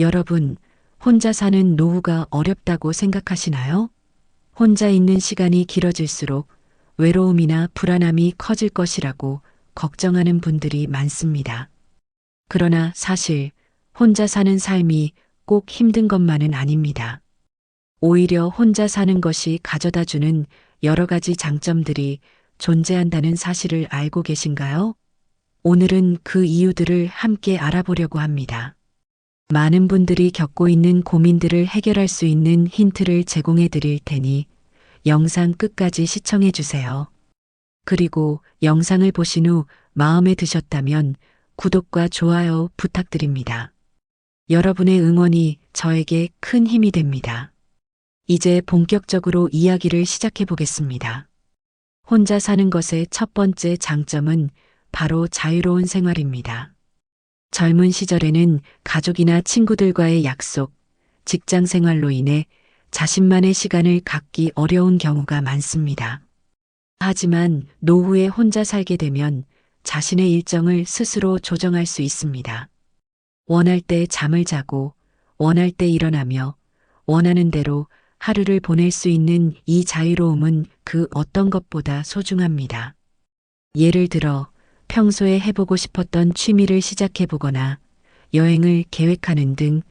여러분, 혼자 사는 노후가 어렵다고 생각하시나요? 혼자 있는 시간이 길어질수록 외로움이나 불안함이 커질 것이라고 걱정하는 분들이 많습니다. 그러나 사실 혼자 사는 삶이 꼭 힘든 것만은 아닙니다. 오히려 혼자 사는 것이 가져다 주는 여러 가지 장점들이 존재한다는 사실을 알고 계신가요? 오늘은 그 이유들을 함께 알아보려고 합니다. 많은 분들이 겪고 있는 고민들을 해결할 수 있는 힌트를 제공해 드릴 테니 영상 끝까지 시청해 주세요. 그리고 영상을 보신 후 마음에 드셨다면 구독과 좋아요 부탁드립니다. 여러분의 응원이 저에게 큰 힘이 됩니다. 이제 본격적으로 이야기를 시작해 보겠습니다. 혼자 사는 것의 첫 번째 장점은 바로 자유로운 생활입니다. 젊은 시절에는 가족이나 친구들과의 약속, 직장 생활로 인해 자신만의 시간을 갖기 어려운 경우가 많습니다. 하지만 노후에 혼자 살게 되면 자신의 일정을 스스로 조정할 수 있습니다. 원할 때 잠을 자고 원할 때 일어나며 원하는 대로 하루를 보낼 수 있는 이 자유로움은 그 어떤 것보다 소중합니다. 예를 들어 평소에 해보고 싶었던 취미를 시작해 보거나 여행을 계획하는 등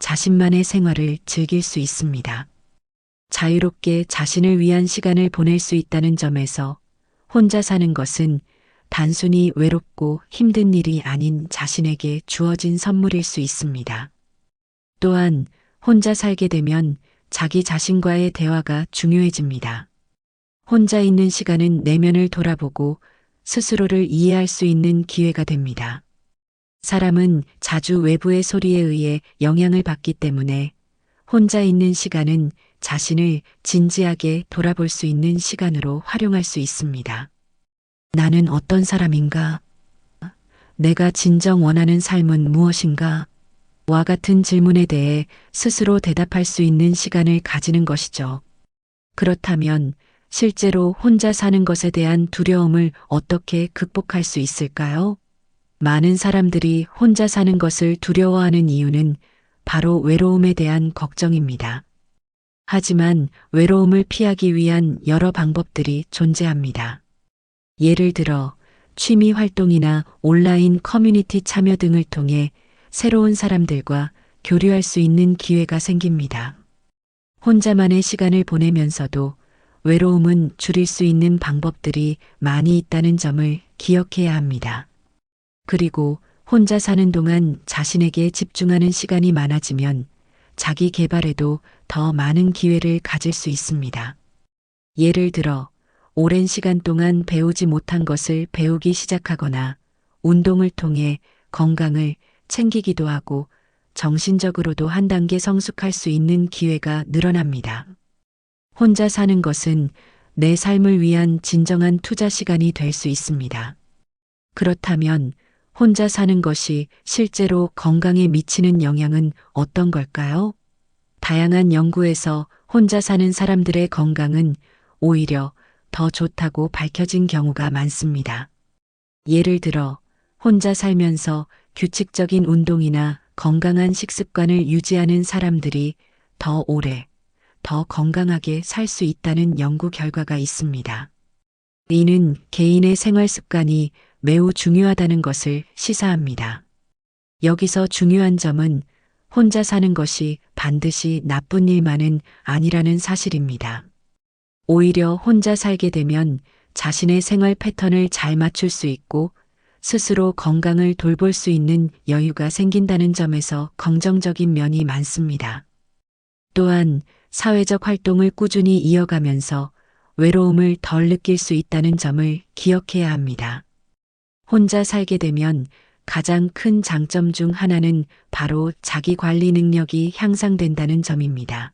자신만의 생활을 즐길 수 있습니다. 자유롭게 자신을 위한 시간을 보낼 수 있다는 점에서 혼자 사는 것은 단순히 외롭고 힘든 일이 아닌 자신에게 주어진 선물일 수 있습니다. 또한 혼자 살게 되면 자기 자신과의 대화가 중요해집니다. 혼자 있는 시간은 내면을 돌아보고 스스로를 이해할 수 있는 기회가 됩니다. 사람은 자주 외부의 소리에 의해 영향을 받기 때문에 혼자 있는 시간은 자신을 진지하게 돌아볼 수 있는 시간으로 활용할 수 있습니다. 나는 어떤 사람인가? 내가 진정 원하는 삶은 무엇인가? 와 같은 질문에 대해 스스로 대답할 수 있는 시간을 가지는 것이죠. 그렇다면 실제로 혼자 사는 것에 대한 두려움을 어떻게 극복할 수 있을까요? 많은 사람들이 혼자 사는 것을 두려워하는 이유는 바로 외로움에 대한 걱정입니다. 하지만 외로움을 피하기 위한 여러 방법들이 존재합니다. 예를 들어 취미 활동이나 온라인 커뮤니티 참여 등을 통해 새로운 사람들과 교류할 수 있는 기회가 생깁니다. 혼자만의 시간을 보내면서도 외로움은 줄일 수 있는 방법들이 많이 있다는 점을 기억해야 합니다. 그리고 혼자 사는 동안 자신에게 집중하는 시간이 많아지면 자기 개발에도 더 많은 기회를 가질 수 있습니다. 예를 들어 오랜 시간 동안 배우지 못한 것을 배우기 시작하거나 운동을 통해 건강을 챙기기도 하고 정신적으로도 한 단계 성숙할 수 있는 기회가 늘어납니다. 혼자 사는 것은 내 삶을 위한 진정한 투자 시간이 될 수 있습니다. 그렇다면 혼자 사는 것이 실제로 건강에 미치는 영향은 어떤 걸까요? 다양한 연구에서 혼자 사는 사람들의 건강은 오히려 더 좋다고 밝혀진 경우가 많습니다. 예를 들어 혼자 살면서 규칙적인 운동이나 건강한 식습관을 유지하는 사람들이 더 오래, 더 건강하게 살 수 있다는 연구 결과가 있습니다. 이는 개인의 생활 습관이 매우 중요하다는 것을 시사합니다. 여기서 중요한 점은 혼자 사는 것이 반드시 나쁜 일만은 아니라는 사실입니다. 오히려 혼자 살게 되면 자신의 생활 패턴을 잘 맞출 수 있고 스스로 건강을 돌볼 수 있는 여유가 생긴다는 점에서 긍정적인 면이 많습니다. 또한 사회적 활동을 꾸준히 이어가면서 외로움을 덜 느낄 수 있다는 점을 기억해야 합니다. 혼자 살게 되면 가장 큰 장점 중 하나는 바로 자기 관리 능력이 향상된다는 점입니다.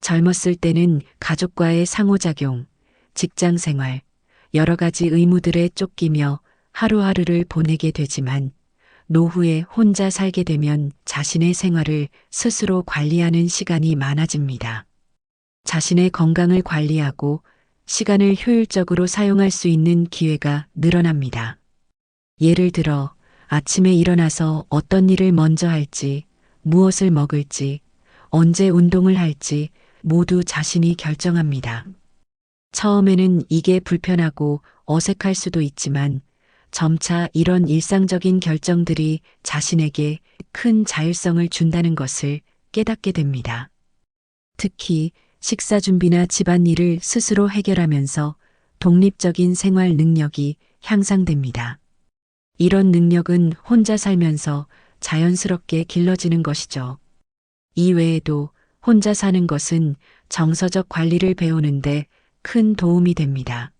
젊었을 때는 가족과의 상호작용, 직장 생활, 여러 가지 의무들에 쫓기며 하루하루를 보내게 되지만 노후에 혼자 살게 되면 자신의 생활을 스스로 관리하는 시간이 많아집니다. 자신의 건강을 관리하고 시간을 효율적으로 사용할 수 있는 기회가 늘어납니다. 예를 들어 아침에 일어나서 어떤 일을 먼저 할지, 무엇을 먹을지, 언제 운동을 할지 모두 자신이 결정합니다. 처음에는 이게 불편하고 어색할 수도 있지만 점차 이런 일상적인 결정들이 자신에게 큰 자율성을 준다는 것을 깨닫게 됩니다. 특히 식사 준비나 집안일을 스스로 해결하면서 독립적인 생활 능력이 향상됩니다. 이런 능력은 혼자 살면서 자연스럽게 길러지는 것이죠. 이 외에도 혼자 사는 것은 정서적 관리를 배우는데 큰 도움이 됩니다.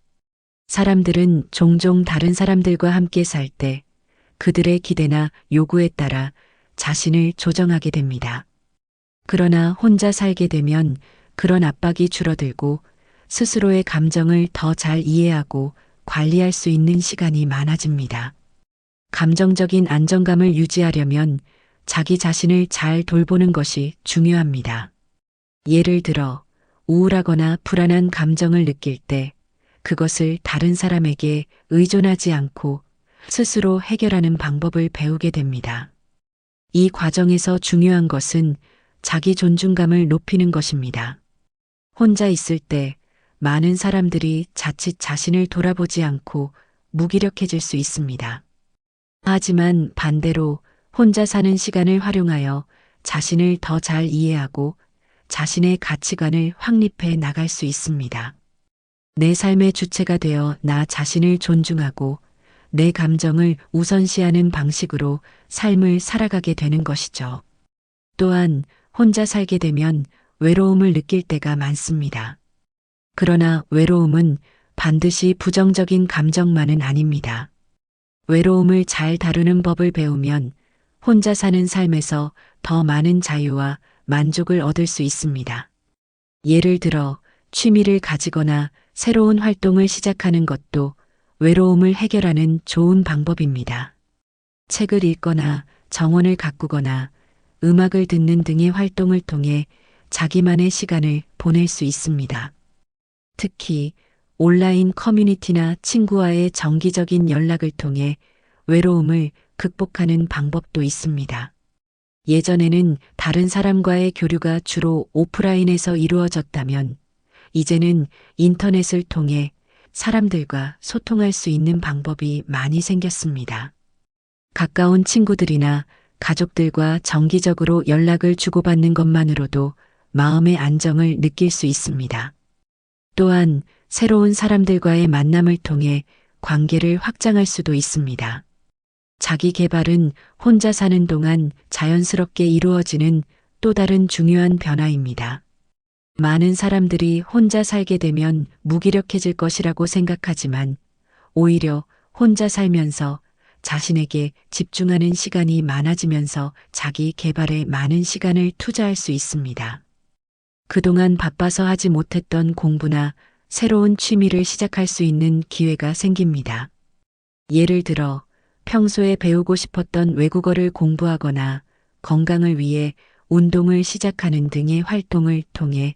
사람들은 종종 다른 사람들과 함께 살 때 그들의 기대나 요구에 따라 자신을 조정하게 됩니다. 그러나 혼자 살게 되면 그런 압박이 줄어들고 스스로의 감정을 더 잘 이해하고 관리할 수 있는 시간이 많아집니다. 감정적인 안정감을 유지하려면 자기 자신을 잘 돌보는 것이 중요합니다. 예를 들어 우울하거나 불안한 감정을 느낄 때 그것을 다른 사람에게 의존하지 않고 스스로 해결하는 방법을 배우게 됩니다. 이 과정에서 중요한 것은 자기 존중감을 높이는 것입니다. 혼자 있을 때 많은 사람들이 자칫 자신을 돌아보지 않고 무기력해질 수 있습니다. 하지만 반대로 혼자 사는 시간을 활용하여 자신을 더 잘 이해하고 자신의 가치관을 확립해 나갈 수 있습니다. 내 삶의 주체가 되어 나 자신을 존중하고 내 감정을 우선시하는 방식으로 삶을 살아가게 되는 것이죠. 또한 혼자 살게 되면 외로움을 느낄 때가 많습니다. 그러나 외로움은 반드시 부정적인 감정만은 아닙니다. 외로움을 잘 다루는 법을 배우면 혼자 사는 삶에서 더 많은 자유와 만족을 얻을 수 있습니다. 예를 들어 취미를 가지거나 새로운 활동을 시작하는 것도 외로움을 해결하는 좋은 방법입니다. 책을 읽거나 정원을 가꾸거나 음악을 듣는 등의 활동을 통해 자기만의 시간을 보낼 수 있습니다. 특히 온라인 커뮤니티나 친구와의 정기적인 연락을 통해 외로움을 극복하는 방법도 있습니다. 예전에는 다른 사람과의 교류가 주로 오프라인에서 이루어졌다면 이제는 인터넷을 통해 사람들과 소통할 수 있는 방법이 많이 생겼습니다. 가까운 친구들이나 가족들과 정기적으로 연락을 주고받는 것만으로도 마음의 안정을 느낄 수 있습니다. 또한 새로운 사람들과의 만남을 통해 관계를 확장할 수도 있습니다. 자기 개발은 혼자 사는 동안 자연스럽게 이루어지는 또 다른 중요한 변화입니다. 많은 사람들이 혼자 살게 되면 무기력해질 것이라고 생각하지만 오히려 혼자 살면서 자신에게 집중하는 시간이 많아지면서 자기 개발에 많은 시간을 투자할 수 있습니다. 그동안 바빠서 하지 못했던 공부나 새로운 취미를 시작할 수 있는 기회가 생깁니다. 예를 들어 평소에 배우고 싶었던 외국어를 공부하거나 건강을 위해 운동을 시작하는 등의 활동을 통해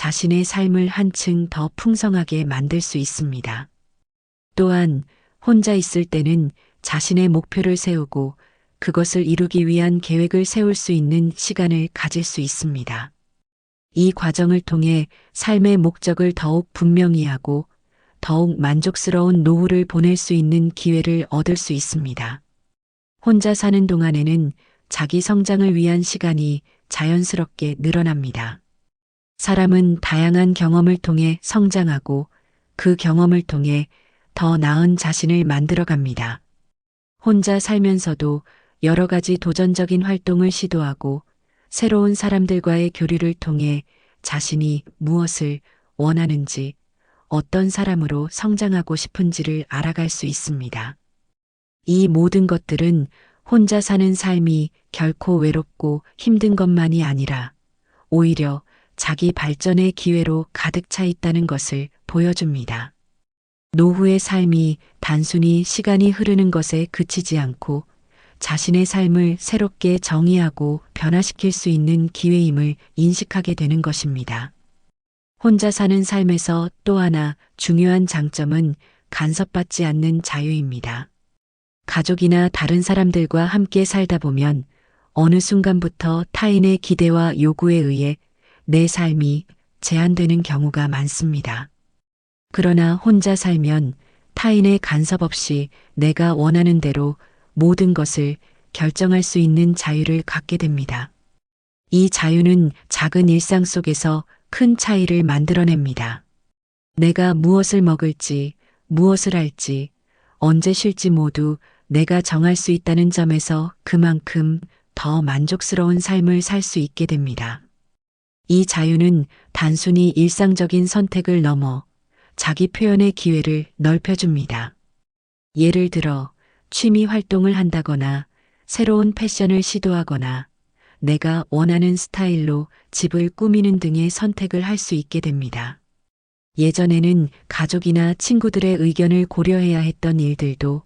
자신의 삶을 한층 더 풍성하게 만들 수 있습니다. 또한 혼자 있을 때는 자신의 목표를 세우고 그것을 이루기 위한 계획을 세울 수 있는 시간을 가질 수 있습니다. 이 과정을 통해 삶의 목적을 더욱 분명히 하고 더욱 만족스러운 노후를 보낼 수 있는 기회를 얻을 수 있습니다. 혼자 사는 동안에는 자기 성장을 위한 시간이 자연스럽게 늘어납니다. 사람은 다양한 경험을 통해 성장하고 그 경험을 통해 더 나은 자신을 만들어 갑니다. 혼자 살면서도 여러 가지 도전적인 활동을 시도하고 새로운 사람들과의 교류를 통해 자신이 무엇을 원하는지 어떤 사람으로 성장하고 싶은지를 알아갈 수 있습니다. 이 모든 것들은 혼자 사는 삶이 결코 외롭고 힘든 것만이 아니라 오히려 자기 발전의 기회로 가득 차 있다는 것을 보여줍니다. 노후의 삶이 단순히 시간이 흐르는 것에 그치지 않고 자신의 삶을 새롭게 정의하고 변화시킬 수 있는 기회임을 인식하게 되는 것입니다. 혼자 사는 삶에서 또 하나 중요한 장점은 간섭받지 않는 자유입니다. 가족이나 다른 사람들과 함께 살다 보면 어느 순간부터 타인의 기대와 요구에 의해 내 삶이 제한되는 경우가 많습니다. 그러나 혼자 살면 타인의 간섭 없이 내가 원하는 대로 모든 것을 결정할 수 있는 자유를 갖게 됩니다. 이 자유는 작은 일상 속에서 큰 차이를 만들어냅니다. 내가 무엇을 먹을지, 무엇을 할지, 언제 쉴지 모두 내가 정할 수 있다는 점에서 그만큼 더 만족스러운 삶을 살 수 있게 됩니다. 이 자유는 단순히 일상적인 선택을 넘어 자기 표현의 기회를 넓혀줍니다. 예를 들어 취미 활동을 한다거나 새로운 패션을 시도하거나 내가 원하는 스타일로 집을 꾸미는 등의 선택을 할 수 있게 됩니다. 예전에는 가족이나 친구들의 의견을 고려해야 했던 일들도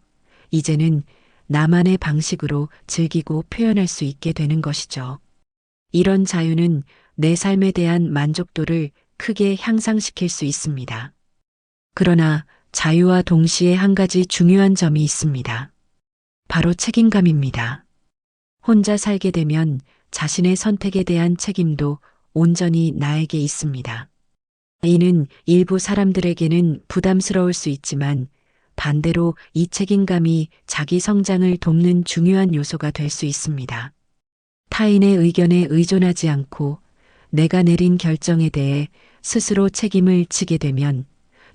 이제는 나만의 방식으로 즐기고 표현할 수 있게 되는 것이죠. 이런 자유는 내 삶에 대한 만족도를 크게 향상시킬 수 있습니다. 그러나 자유와 동시에 한 가지 중요한 점이 있습니다. 바로 책임감입니다. 혼자 살게 되면 자신의 선택에 대한 책임도 온전히 나에게 있습니다. 이는 일부 사람들에게는 부담스러울 수 있지만 반대로 이 책임감이 자기 성장을 돕는 중요한 요소가 될 수 있습니다. 타인의 의견에 의존하지 않고 내가 내린 결정에 대해 스스로 책임을 지게 되면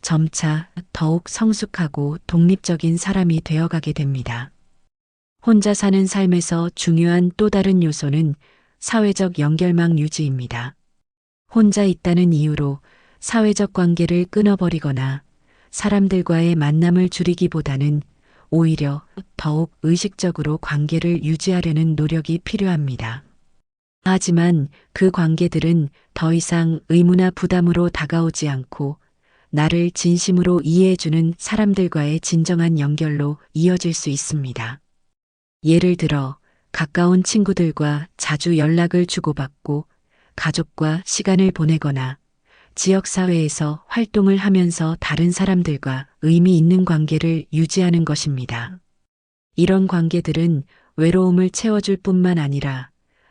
점차 더욱 성숙하고 독립적인 사람이 되어가게 됩니다. 혼자 사는 삶에서 중요한 또 다른 요소는 사회적 연결망 유지입니다. 혼자 있다는 이유로 사회적 관계를 끊어버리거나 사람들과의 만남을 줄이기보다는 오히려 더욱 의식적으로 관계를 유지하려는 노력이 필요합니다. 하지만 그 관계들은 더 이상 의무나 부담으로 다가오지 않고 나를 진심으로 이해해주는 사람들과의 진정한 연결로 이어질 수 있습니다. 예를 들어 가까운 친구들과 자주 연락을 주고받고 가족과 시간을 보내거나 지역사회에서 활동을 하면서 다른 사람들과 의미 있는 관계를 유지하는 것입니다. 이런 관계들은 외로움을 채워줄 뿐만 아니라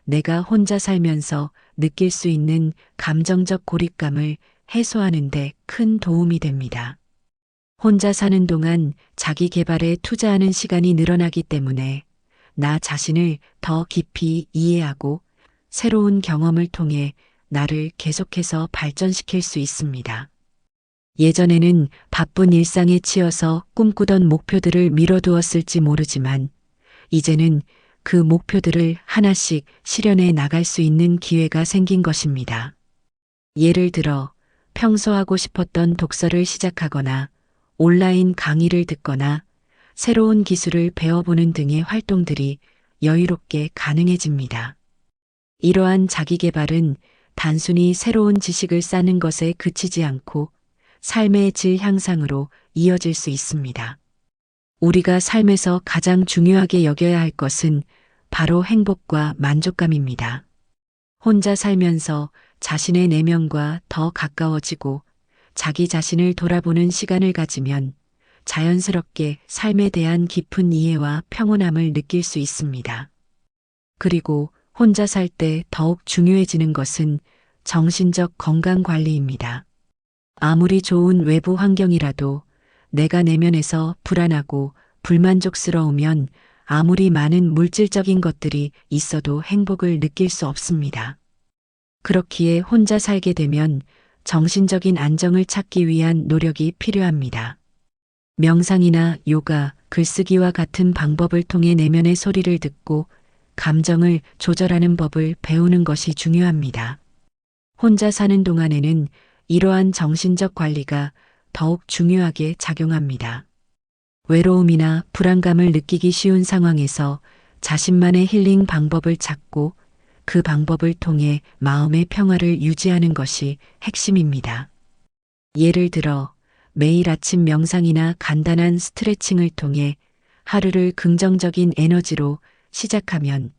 내가 혼자 살면서 느낄 수 있는 감정적 고립감을 해소하는데 큰 도움이 됩니다. 혼자 사는 동안 자기 개발에 투자하는 시간이 늘어나기 때문에 나 자신을 더 깊이 이해하고 새로운 경험을 통해 나를 계속해서 발전시킬 수 있습니다. 예전에는 바쁜 일상에 치여서 꿈꾸던 목표들을 미뤄두었을지 모르지만 이제는 그 목표들을 하나씩 실현해 나갈 수 있는 기회가 생긴 것입니다. 예를 들어 평소 하고 싶었던 독서를 시작하거나 온라인 강의를 듣거나 새로운 기술을 배워보는 등의 활동들이 여유롭게 가능해집니다. 이러한 자기 개발은 단순히 새로운 지식을 쌓는 것에 그치지 않고 삶의 질 향상으로 이어질 수 있습니다. 우리가 삶에서 가장 중요하게 여겨야 할 것은 바로 행복과 만족감입니다. 혼자 살면서 자신의 내면과 더 가까워지고 자기 자신을 돌아보는 시간을 가지면 자연스럽게 삶에 대한 깊은 이해와 평온함을 느낄 수 있습니다. 그리고 혼자 살 때 더욱 중요해지는 것은 정신적 건강 관리입니다. 아무리 좋은 외부 환경이라도 내가 내면에서 불안하고 불만족스러우면 아무리 많은 물질적인 것들이 있어도 행복을 느낄 수 없습니다. 그렇기에 혼자 살게 되면 정신적인 안정을 찾기 위한 노력이 필요합니다. 명상이나 요가, 글쓰기와 같은 방법을 통해 내면의 소리를 듣고 감정을 조절하는 법을 배우는 것이 중요합니다. 혼자 사는 동안에는 이러한 정신적 관리가 더욱 중요하게 작용합니다. 외로움이나 불안감을 느끼기 쉬운 상황에서 자신만의 힐링 방법을 찾고 그 방법을 통해 마음의 평화를 유지하는 것이 핵심입니다. 예를 들어 매일 아침 명상이나 간단한 스트레칭을 통해 하루를 긍정적인 에너지로 시작하면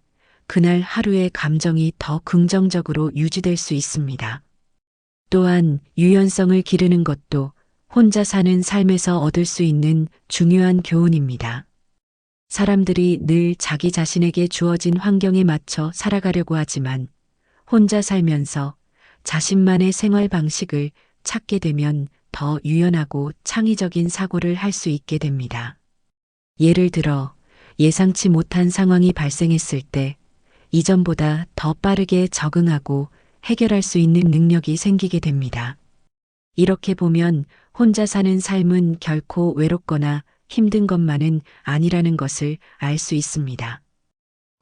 그날 하루의 감정이 더 긍정적으로 유지될 수 있습니다. 또한 유연성을 기르는 것도 혼자 사는 삶에서 얻을 수 있는 중요한 교훈입니다. 사람들이 늘 자기 자신에게 주어진 환경에 맞춰 살아가려고 하지만 혼자 살면서 자신만의 생활 방식을 찾게 되면 더 유연하고 창의적인 사고를 할 수 있게 됩니다. 예를 들어 예상치 못한 상황이 발생했을 때 이전보다 더 빠르게 적응하고 해결할 수 있는 능력이 생기게 됩니다. 이렇게 보면 혼자 사는 삶은 결코 외롭거나 힘든 것만은 아니라는 것을 알 수 있습니다.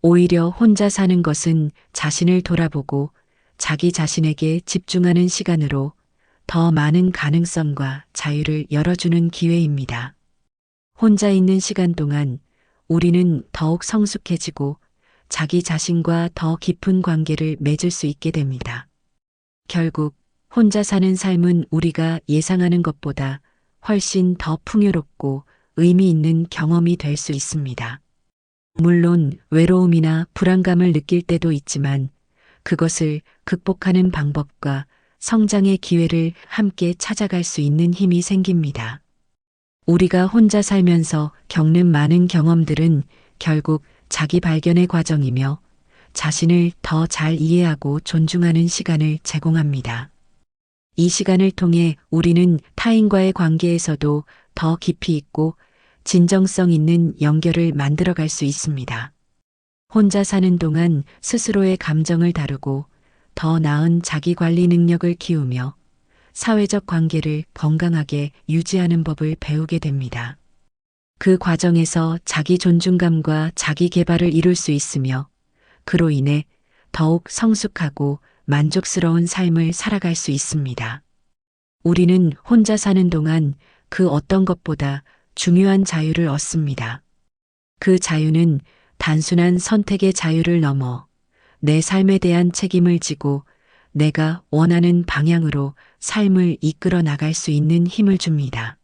오히려 혼자 사는 것은 자신을 돌아보고 자기 자신에게 집중하는 시간으로 더 많은 가능성과 자유를 열어주는 기회입니다. 혼자 있는 시간 동안 우리는 더욱 성숙해지고 자기 자신과 더 깊은 관계를 맺을 수 있게 됩니다. 결국 혼자 사는 삶은 우리가 예상하는 것보다 훨씬 더 풍요롭고 의미 있는 경험이 될 수 있습니다. 물론 외로움이나 불안감을 느낄 때도 있지만 그것을 극복하는 방법과 성장의 기회를 함께 찾아갈 수 있는 힘이 생깁니다. 우리가 혼자 살면서 겪는 많은 경험들은 결국 자기 발견의 과정이며 자신을 더 잘 이해하고 존중하는 시간을 제공합니다. 이 시간을 통해 우리는 타인과의 관계에서도 더 깊이 있고 진정성 있는 연결을 만들어갈 수 있습니다. 혼자 사는 동안 스스로의 감정을 다루고 더 나은 자기 관리 능력을 키우며 사회적 관계를 건강하게 유지하는 법을 배우게 됩니다. 그 과정에서 자기 존중감과 자기 개발을 이룰 수 있으며 그로 인해 더욱 성숙하고 만족스러운 삶을 살아갈 수 있습니다. 우리는 혼자 사는 동안 그 어떤 것보다 중요한 자유를 얻습니다. 그 자유는 단순한 선택의 자유를 넘어 내 삶에 대한 책임을 지고 내가 원하는 방향으로 삶을 이끌어 나갈 수 있는 힘을 줍니다.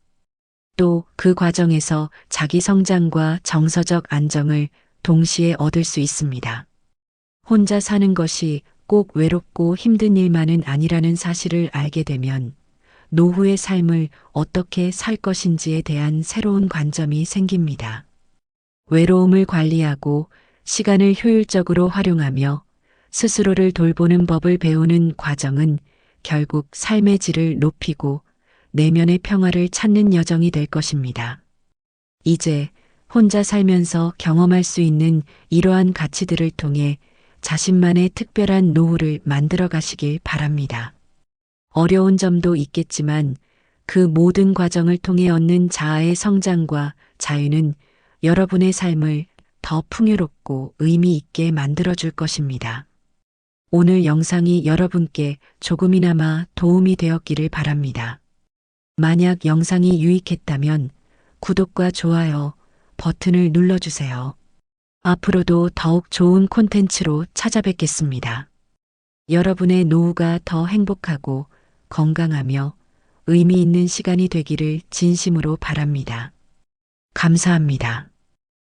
또 그 과정에서 자기 성장과 정서적 안정을 동시에 얻을 수 있습니다. 혼자 사는 것이 꼭 외롭고 힘든 일만은 아니라는 사실을 알게 되면 노후의 삶을 어떻게 살 것인지에 대한 새로운 관점이 생깁니다. 외로움을 관리하고 시간을 효율적으로 활용하며 스스로를 돌보는 법을 배우는 과정은 결국 삶의 질을 높이고 내면의 평화를 찾는 여정이 될 것입니다. 이제 혼자 살면서 경험할 수 있는 이러한 가치들을 통해 자신만의 특별한 노후를 만들어 가시길 바랍니다. 어려운 점도 있겠지만 그 모든 과정을 통해 얻는 자아의 성장과 자유는 여러분의 삶을 더 풍요롭고 의미 있게 만들어 줄 것입니다. 오늘 영상이 여러분께 조금이나마 도움이 되었기를 바랍니다. 만약 영상이 유익했다면 구독과 좋아요 버튼을 눌러주세요. 앞으로도 더욱 좋은 콘텐츠로 찾아뵙겠습니다. 여러분의 노후가 더 행복하고 건강하며 의미 있는 시간이 되기를 진심으로 바랍니다. 감사합니다.